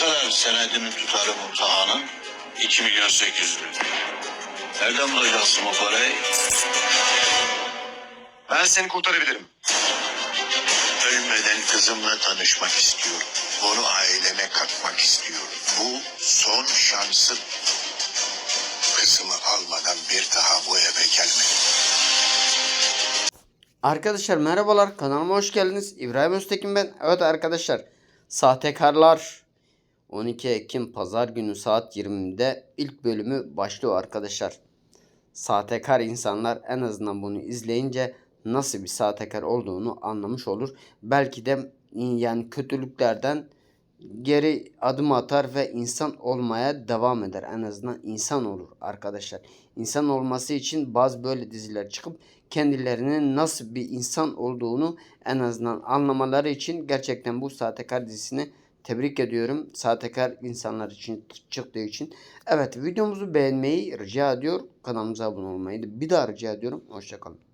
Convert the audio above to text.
kadar senedini tutarım o sahanın? 2 milyon 800 bin. Nereden bulacaksın o parayı? Ben seni kurtarabilirim. Ölmeden kızımla tanışmak istiyorum. Onu aileme katmak istiyorum. Bu son şansım. Kızımı almadan bir daha bu eve gelme. Arkadaşlar merhabalar kanalıma hoş geldiniz. İbrahim Öztekin ben. Evet arkadaşlar sahtekarlar 12 Ekim pazar günü saat 20'de ilk bölümü başlıyor arkadaşlar. Sahtekar insanlar en azından bunu izleyince nasıl bir sahtekar olduğunu anlamış olur. Belki de yani kötülüklerden geri adım atar ve insan olmaya devam eder. En azından insan olur arkadaşlar. İnsan olması için bazı böyle diziler çıkıp kendilerinin nasıl bir insan olduğunu en azından anlamaları için gerçekten bu Sahtekar dizisini tebrik ediyorum. Sahtekar insanlar için çıktığı için. Evet videomuzu beğenmeyi rica ediyor. Kanalımıza abone olmayı bir daha rica ediyorum. Hoşçakalın.